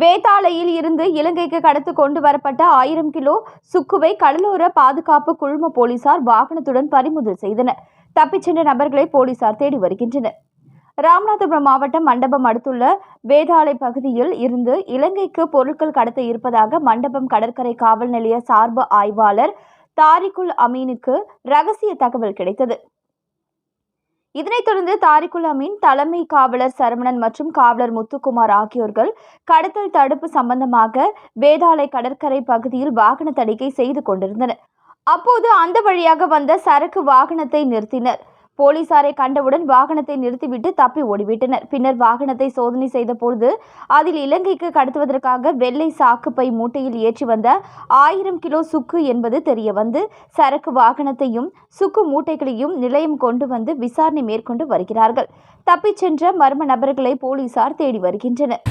வேதாளையில் இருந்து இலங்கைக்கு கடத்து கொண்டு வரப்பட்ட ஆயிரம் கிலோ சுக்குவை கடலோர பாதுகாப்பு குழும போலீசார் வாகனத்துடன் பறிமுதல் செய்தனர். தப்பிச் சென்ற நபர்களை போலீசார் தேடி வருகின்றனர். ராமநாதபுரம் மாவட்டம் மண்டபம் அடுத்துள்ள வேதாளை பகுதியில் இருந்து இலங்கைக்கு பொருட்கள் கடத்த இருப்பதாக மண்டபம் கடற்கரை காவல் நிலைய சார்பு ஆய்வாளர் தாரிகுல் அமீனுக்கு ரகசிய தகவல் கிடைத்தது. இதனைத் தொடர்ந்து தாரிகுல் அமீன் தலைமை காவலர் சரவணன் மற்றும் காவலர் முத்துக்குமார் ஆகியோர்கள் கடத்தல் தடுப்பு சம்பந்தமாக வேதாளை கடற்கரை பகுதியில் வாகன தணிக்கை செய்து கொண்டிருந்தனர். அப்போது அந்த வழியாக வந்த சரக்கு வாகனத்தை நிறுத்தினர். போலீசாரை கண்டவுடன் வாகனத்தை நிறுத்திவிட்டு தப்பி ஓடிவிட்டனர். பின்னர் வாகனத்தை சோதனை செய்தபோது அதில் இலங்கைக்கு கடத்துவதற்காக வெள்ளை சாக்குப்பை மூட்டையில் ஏற்றி வந்த ஆயிரம் கிலோ சுக்கு என்பது தெரிய வந்து சரக்கு வாகனத்தையும் சுக்கு மூட்டைகளையும் நிலையம் கொண்டு வந்து விசாரணை மேற்கொண்டு வருகிறார்கள். தப்பிச் சென்ற மர்ம நபர்களை போலீசார் தேடி வருகின்றனர்.